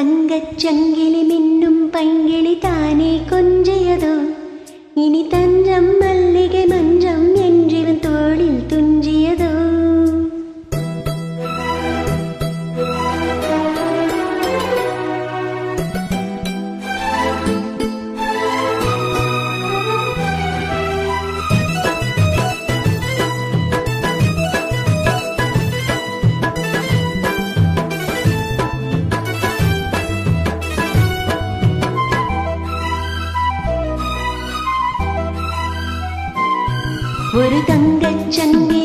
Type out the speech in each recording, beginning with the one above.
തങ്കച്ചങ്കിളി മിന്നും പൈങ്കിളി താനേ കൊഞ്ചിയതോ ഇനി തഞ്ചം ஒரு தங்கச் சந்தி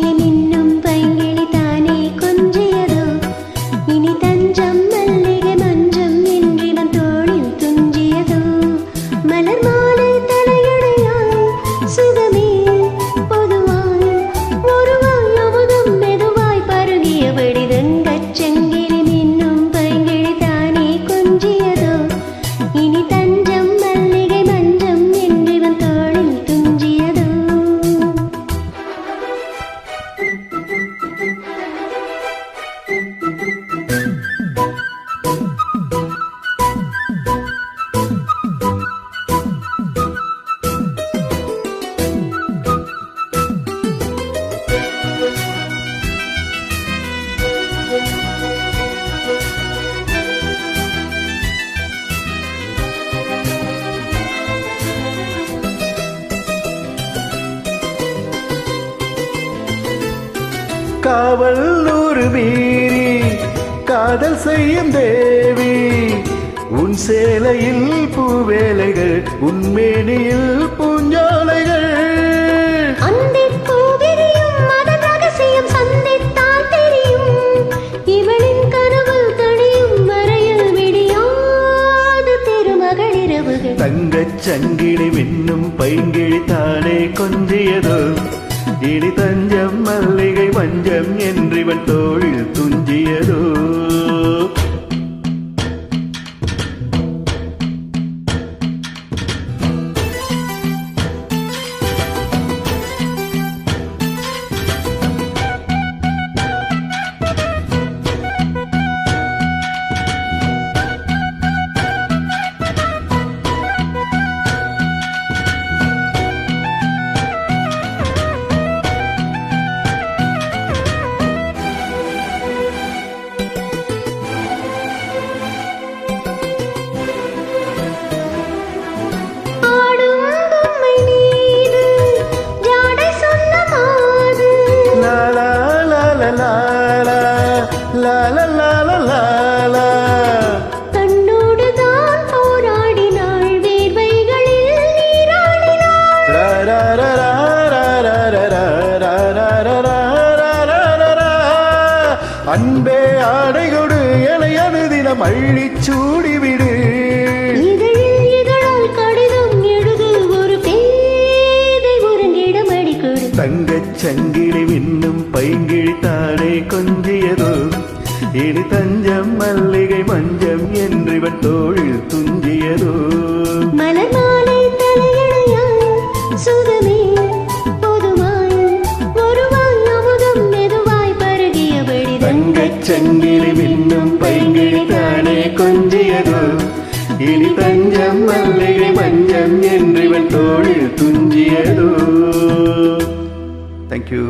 காவல் ஒரு வீரி காதல் செய்யும் தேவி. உன் சேலையில் பூவேலைகள் உன் மேனியில் பூஞ்சோலைகள். தங்கச் சங்கிலி விண்ணும் பைங்கிழி தானே கொஞ்சியதோ. இனி தஞ்சம் மல்லிகை மஞ்சம் என்றிவன் தோழில் துஞ்சியதோ. அன்பே ஆடைகொடு இளையனு தினம் அள்ளி சூடிவிடு தங்கச் சங்கிலி விண்ணும் பைங்கிழி இனி தஞ்சம் மல்லிகை மஞ்சம் என்று இவன் தோழில் துஞ்சியதோ சங்கிலி மின்னும் பைங்கிலி தானே கொஞ்சியதோ. இனி தஞ்சம் மல்லிகை மஞ்சம் என்று இவன் தோழில் துஞ்சியதோ தேங்க்யூ